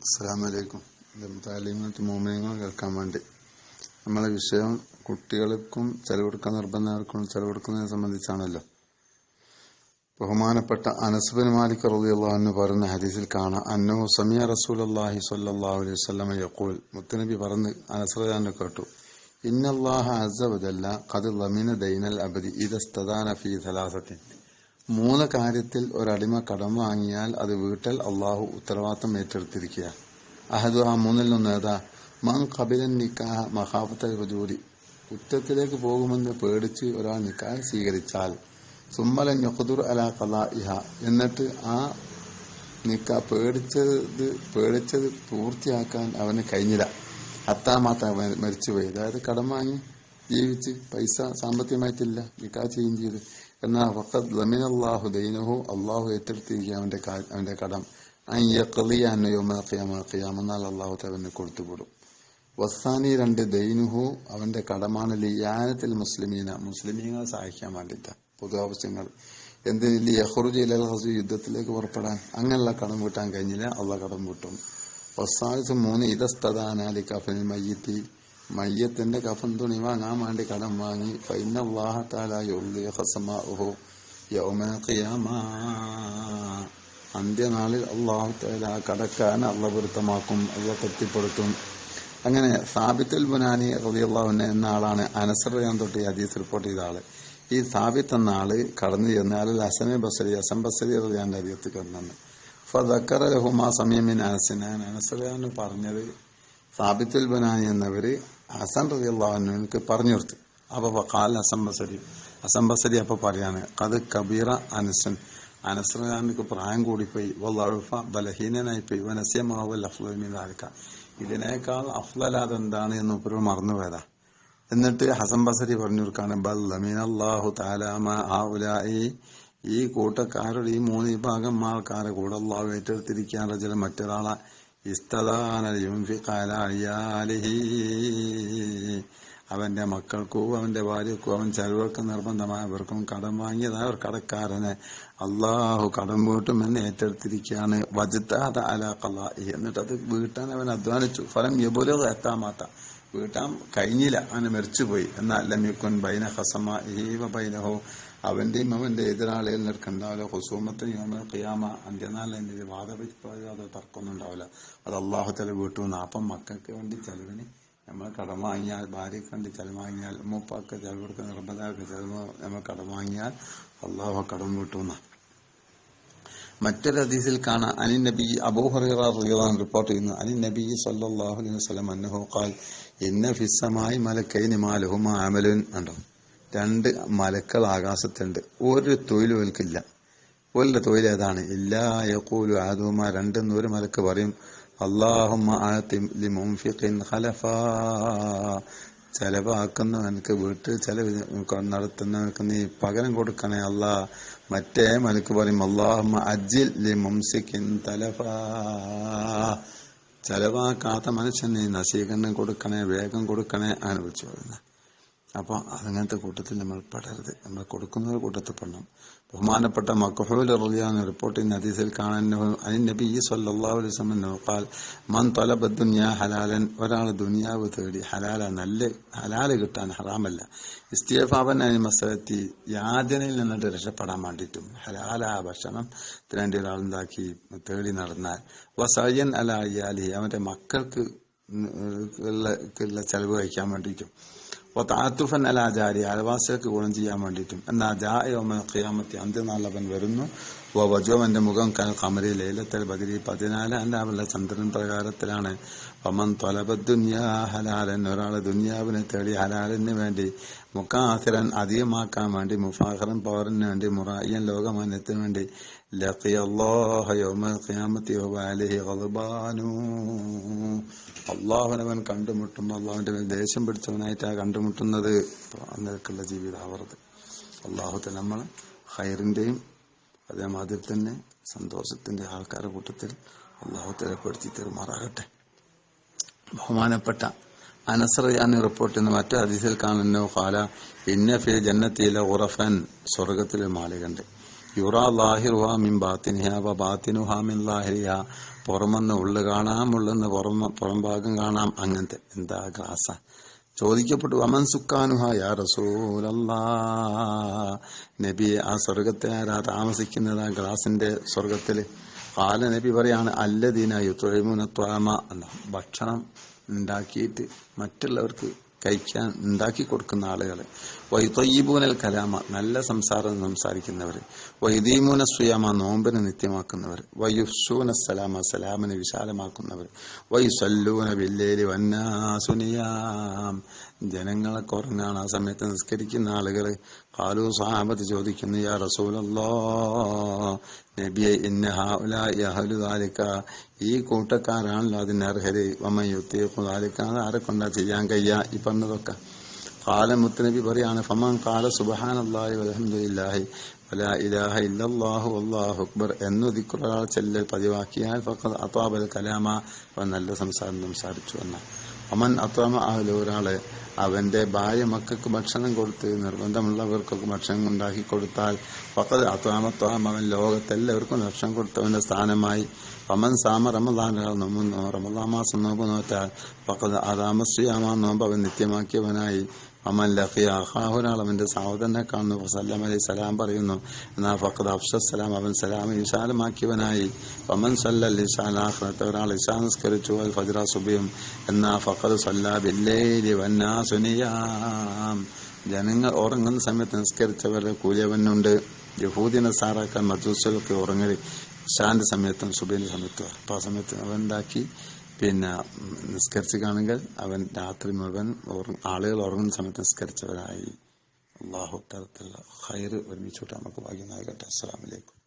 അസ്സാം വലൈക്കും താലിമത്ത് മോമിനങ്ങൾ കേൾക്കാൻ വേണ്ടി. നമ്മളെ വിഷയം കുട്ടികൾക്കും ചെലവെടുക്കാൻ നിർബന്ധമാർക്കും ചെലവെടുക്കുന്നതിനെ സംബന്ധിച്ചാണല്ലോ. ബഹുമാനപ്പെട്ട അനസ്ബിൻ മാലിക് റളിയല്ലാഹു പറയുന്ന ഹദീസിൽ കാണാം. അന്നോ സമിയ റസൂലുള്ളാഹി സല്ലാഹു അലൈഹി വസല്ലം യഖൂൽ. മുത്തനബി പറഞ്ഞ് അനസ്റയാനെ കേട്ടു. ഇന്നല്ലാഹ അസബല്ല കത് ലമിന ദൈനൽ അബദി ഇദസ്തദാന ഫീ സലാസത്തിൻ. മൂന്ന് കാര്യത്തിൽ ഒരടിമ കടം വാങ്ങിയാൽ അത് വീട്ടൽ അള്ളാഹു ഉത്തരവാദിത്തം ഏറ്റെടുത്തിരിക്കുക. അഹദ് ആ മൂന്നിൽ നിന്ന് ഏതാ? മൻ കബിലൻ നിക്കാഹ മഹാഫത്തൽ ജോലി കുറ്റത്തിലേക്ക് പോകുമെന്ന് പേടിച്ച് ഒരാൾ നിക്കാഹ് സ്വീകരിച്ചാൽ സുമ്മലൻ അല അലാ ഇഹ എന്നിട്ട് ആ നിക്ക പേടിച്ചത് പേടിച്ചത് പൂർത്തിയാക്കാൻ അവന് കഴിഞ്ഞില്ല. അത്താമാത്ത മരിച്ചുപോയി. അതായത് കടം വാങ്ങി ജീവിച്ച് പൈസ സാമ്പത്തികമായിട്ടില്ല നിക്കാ ചെയ്യും ചെയ്ത്. എന്നാൽ ഫഖദ് ലമിനല്ലാഹു ദൈനഹു അള്ളാഹു ഏറ്റെടുത്തിരിക്കുക അവന്റെ അവന്റെ കടം. എന്നാൽ അള്ളാഹു അവന് കൊടുത്തുവിടും. വസ്താനി രണ്ട് ദൈനുഹു അവന്റെ കടമാണ് ലിയാനത്തിൽ മുസ്ലിമീന. മുസ്ലിമീങ്ങളെ സഹായിക്കാൻ വേണ്ടിയിട്ട്. പൊതു ആവശ്യങ്ങൾ. എന്തിനില്ല യഹ്റുജ് ഇലൽ ഹസു യുദ്ധത്തിലേക്ക് പുറപ്പെടാൻ അങ്ങനെയുള്ള കടം വീട്ടാൻ കഴിഞ്ഞില്ല. അള്ളാഹ് കടം വീട്ടും വസ്സാലിസ് മൂന്ന് ഇതസ്തദാനാലി കഫനിൽ മയ്യത്തി. മയ്യത്തിന്റെ കഫൻ തുണി വാങ്ങാൻ വേണ്ടി കടം വാങ്ങി. അന്ത്യനാളിൽ അള്ളാഹു കടക്കാൻ അള്ള പൊരുത്തമാക്കും അള്ള തൃപ്തിപ്പെടുത്തും. അങ്ങനെ സാബിത്തുൽ ബുനാനി റളിയല്ലാഹുവിനെ എന്ന ആളാണ് അനസർ ഞാൻ തൊട്ട് ഹദീസ് റിപ്പോർട്ട് ചെയ്ത ആൾ. ഈ സാബിത്ത് എന്ന ആൾ കടന്നു ചെന്നാൽ അസനെ ബസരി അസം ബസരി റബിയാന്റെ ഹദീസ് കടന്നു ഫക്കറ ലഹുമാ സമയമിൻ അനസിനാൻ അനസറിയാണ് പറഞ്ഞത് സാബിത്തുൽ ബനാനി എന്നവര് ഹസൻ റളിയല്ലാഹുവിനക്ക് പറഞ്ഞു കൊടുത്തു. അപ്പൊ കാൽ ഹസൻ ബസരി. ഹസൻ ബസരി അപ്പൊ പറയാണ് കത് കബീറ അനസൻ. അനസ്രഖാനക്ക് പ്രായം കൂടിപ്പോയി. വള്ളഴുഫ ബലഹീനനായിപ്പോയി. വനസ്യമാവൽ അഫ്ലമിതാൽക്ക ഇതിനേക്കാൾ അഫ്ലലാത് എന്താണ് എന്ന് ഉപ്പര് മറന്നുപോയതാ എന്നിട്ട് ഹസൻ ബസരി പറഞ്ഞു കൊടുക്കാണ് ബൽ ലമീനല്ലാഹു താലാമ ആ ഉലായി ഈ കൂട്ടക്കാരുടെ ഈ മൂന്ന് വിഭാഗം ആൾക്കാരെ കൂടെ അള്ളാഹു ഏറ്റെടുത്തിരിക്കാൻ ചില മറ്റൊരാളെ. ഇസ്തദാനലിഹി അവന്റെ മക്കൾക്കും അവന്റെ ഭാര്യക്കും അവൻ ചെലവർക്കും നിർബന്ധമായവർക്കും കടം വാങ്ങിയതായ ഒരു കടക്കാരനെ. അള്ളാഹു കടം വീട്ടും എന്ന് ഏറ്റെടുത്തിരിക്കുകയാണ്. വജിത്താത അല എന്നിട്ട് അത് വീട്ടാൻ അവൻ അധ്വാനിച്ചു. ഫലം യബുലോ എത്താമാത്ത. വീട്ടാൻ കഴിഞ്ഞില്ല. അവന് മരിച്ചുപോയി. എന്നാൽ ലമ്യക്കുൻ ബൈന ഹസമ ഏവ ബൈനഹോ. അവന്റെയും അവന്റെ എതിരാളികൾ നിൽക്കണ്ടാവില്ല. ഹുസൂമത്തിന് യോമ ഖിയാമ അന്ത്യനാളിന്റെ വാദവിവാദ തർക്കമൊന്നും ഉണ്ടാവില്ല. അത് അള്ളാഹു തല വീട്ടു. അപ്പം മക്കൾക്ക് വേണ്ടി ചെലവിന് നമ്മൾ കടം വാങ്ങിയാൽ ഭാര്യയ്ക്ക് വേണ്ടി ചെലവ് വാങ്ങിയാൽ മൂപ്പാക്ക് ചെലവെടുക്കുന്ന നിർബന്ധമാർക്ക് ചെലവ് നമ്മൾ കടം വാങ്ങിയാൽ അള്ളാഹു കടം വീട്ടുന്ന മറ്റൊരു ഹദീസിൽ കാണാം. അനി നബി അബൂഹറിയാൻ റിപ്പോർട്ട് ചെയ്യുന്നു. അനി നബി സല്ലല്ലാഹു അലൈഹി വസല്ലം അന്നഹു ഖാൽ ഇന്ന ഫിസ്സമായി മലക്കൈനി മാലഹുമാ അമലുൻ ഉണ്ടോ രണ്ട് മലക്കൾ ആകാശത്തുണ്ട്. ഒരു തൊഴിലും ഓൽക്കില്ല ഓലിന്റെ തൊഴിൽ ഏതാണ്? എല്ലാ യഖൂലു ആദുമ രണ്ടെന്ന് ഒരു മലക്ക് പറയും അള്ളാഹും ചെലവാക്കുന്നവനക്ക് വീട്ടിൽ ചെലവ് നടത്തുന്നവനക്ക് നീ പകരം കൊടുക്കണേ അല്ല. മറ്റേ മലക്ക് പറയും അള്ളാഹുമ അജിൽ ലിമുംസിഖിൻ തലഫാ. ചെലവാക്കാത്ത നീ നശീകരണം കൊടുക്കണേ വേഗം കൊടുക്കണേ അനുഭവിച്ചു പറയുന്നത്. അപ്പൊ അങ്ങനത്തെ കൂട്ടത്തിൽ നമ്മൾ പെടരുത്. നമ്മൾ കൊടുക്കുന്ന കൂട്ടത്തിൽ പെടണം. ബഹുമാനപ്പെട്ട മക്കഹൂൽ റിപ്പോർട്ട് ചെയ്യുന്ന ഹദീസിൽ കാണാൻ അതിന് നബി ഈ വസല്ലം ഖാൽ മൻ തലബ ദുനിയ ഹലാലൻ ഒരാൾ ദുനിയാവ് തേടി ഹലാല നല്ല ഹലാൽ കിട്ടാൻ ഹറാമല്ല. ഇസ്തിയഫാബൻ അനി മസലത്തി യാതനയിൽ നിന്നിട്ട് രക്ഷപ്പെടാൻ വേണ്ടിയിട്ടും ഹലാല ഭക്ഷണം തിരണ്ടി ഒരാൾ ഉണ്ടാക്കി തേടി നടന്നാൽ വസയൻ അല അയ്യാലി അവന്റെ മക്കൾക്ക് ഉള്ള ചെലവ് കഴിക്കാൻ വേണ്ടിയിട്ടും. താത്തുഫൻ അലാചാരി അയൽവാസികൾക്ക് ഗുണം ചെയ്യാൻ വേണ്ടിയിട്ടും. എന്നാ ജായോമ ഖിയാമത്തി അന്ത്യനാളവൻ വരുന്നു. ഓ വജോവന്റെ മുഖം കമരി ലൈലത്തൽ ബദരി പതിനാലാം അല്ലാവുള്ള ചന്ദ്രൻ പ്രകാരത്തിലാണ്. പമൻ തൊലബുന്യാ ഹലാലൻ. ഒരാൾ ദുന്യാവിനെ തേടി ഹലാലിന് വേണ്ടി മുക്കാസിരൻ അധികമാക്കാൻ വേണ്ടി മുഫാഹിറൻ പവറിന് വേണ്ടി മുറായിയൻ ലോകമാന്യത്തിന് വേണ്ടി അള്ളാഹുനവൻ കണ്ടുമുട്ടുമ്പോൾ അള്ളാഹുവിന്റെ മേൽ ദേഷ്യം പിടിച്ചവനായിട്ടാണ് കണ്ടുമുട്ടുന്നത്. അന്നേക്കുള്ള ജീവിതാവറത് അള്ളാഹുത്തെ നമ്മൾ ഹൈറിന്റെയും അതേമാതിരി തന്നെ സന്തോഷത്തിന്റെ ആൾക്കാരുടെ കൂട്ടത്തിൽ അള്ളാഹുത്തെ ഏർപ്പെടുത്തി തെരുമാറാകട്ടെ. ബഹുമാനപ്പെട്ട അനസ്രയാൻ റിപ്പോർട്ട് ചെയ്യുന്ന മറ്റു അതിഥിയിൽ കാണുന്നു ഫാല ഇന്ന ഫി ജന്നത്തിലെ ഉറഫൻ സ്വർഗത്തിലെ മാളികണ്ട് യുറാ ലാഹിറുഹ മിൻ ബാത്തിനിഹ വ ബാത്തിനുഹ മിൻ ലാഹിരിഹ പുറമെന്ന് ഉള്ളു കാണാം ഉള്ളെന്ന് പുറം പുറംഭാഗം കാണാം അങ്ങനത്തെ. എന്താ ഗ്ലാസ്സാ ചോദിക്കപ്പെട്ടു അമൻ സുക്കാനുഹ യാ റസൂലല്ലാ നബി ആ സ്വർഗത്തെ ആരാ താമസിക്കുന്നത് ആ ഗ്ലാസിന്റെ സ്വർഗത്തിൽ കാല നബി പറയാണ് അല്ലദീന യുത്തൊഴിമുന ത്വാമ. അല്ല ഭക്ഷണം ഉണ്ടാക്കിയിട്ട് മറ്റുള്ളവർക്ക് കഴിക്കാൻ ഉണ്ടാക്കി കൊടുക്കുന്ന ആളുകൾ വൈതയ്യബൂനൽ കലാമ നല്ല സംസാരം സംസാരിക്കുന്നവർ വൈദീമൂന സുയാമ നോമ്പിനെ നിത്യമാക്കുന്നവർ വയുസൂന സലാമ സലാമിനെ വിശാലമാക്കുന്നവർ വൈസല്ലൂന വില്ലേലി വന്നാസുനിയാം. ജനങ്ങളെ കുറഞ്ഞാണ് ആ സമയത്ത് നിസ്കരിക്കുന്ന ആളുകൾ കാലു സഹാബത്ത് ചോദിക്കുന്നു യാ റസൂലല്ലോ നബിയെ ഇന്ന ഈ കൂട്ടക്കാരാണല്ലോ അതിന് അർഹര്? വമ്മയുത്തിയാലിക്ക ആരെ കൊണ്ടാ ചെയ്യാൻ കഴിയാ? ഈ പറഞ്ഞതൊക്കെ. കാല മുത്തനബി പറയാണ് ഫമാൻ കാല സുബഹാനല്ലാഹി വലഹമുല്ലാഹി അക്ബർ എന്നു ചെല്ലൽ പതിവാക്കിയാൽ ഫഖദ് അത്വാബൽ കലാമ അവൻ നല്ല സംസാരം സംസാരിച്ചു എന്ന അമൻ അത്രമ ആഹല ഒരാൾ അവന്റെ ഭാര്യ മക്കൾക്ക് ഭക്ഷണം കൊടുത്ത് നിർബന്ധമുള്ളവർക്കൊക്കെ ഭക്ഷണം ഉണ്ടാക്കി കൊടുത്താൽ ഫഖദ് അത്വാമത്വാം അവൻ ലോകത്തെല്ലാവർക്കും ഭക്ഷണം കൊടുത്തവന്റെ സ്ഥാനമായി. അമൻ സാമ റമദാൻ നോമ്പുന്നോ റമദാ മാസം നോമ്പ് നോറ്റാൽ ഫഖദ് അതാമസ്യാമാ നോമ്പ് അവൻ നിത്യമാക്കിയവനായി. അമൻ സഹോദരനെ കാണുന്നു. സല്ലാം അലൈഹി സലാം പറയുന്നു എന്നാൽ ഫക്കത് അഫ്സലാം അവൻ സലാം വിശാലമാക്കിയവനായി. അമൻ സല്ല ഇശാ നിസ്കരിച്ചു അൽ ഫജ്റ സുബിയും എന്നാ ഫക്കത് വന്നാസുനിയാം ജനങ്ങൾ ഉറങ്ങുന്ന സമയത്ത് നിസ്കരിച്ചവരുടെ കൂലിയവനുണ്ട് യഹൂദിന സാറാക്കാൻ മജൂസുകളൊക്കെ ഉറങ്ങി ഇഷാന്റെ സമയത്തും സുബൈന്റെ സമയത്തും. അപ്പൊ ആ സമയത്ത് അവൻ ഉണ്ടാക്കി പിന്നെ നിസ്കരിച്ച് കാണുക. അവൻ രാത്രി മുഴുവൻ ആളുകൾ ഉറങ്ങുന്ന സമയത്ത് നിസ്കരിച്ചവരായി. അള്ളാഹു തരത്തിലുള്ള ഹൈർ ഒരുമിച്ചുകൂട്ടാൻ നമുക്ക് ഭാഗ്യമാകട്ടെ അസ്സാം വലൈക്കും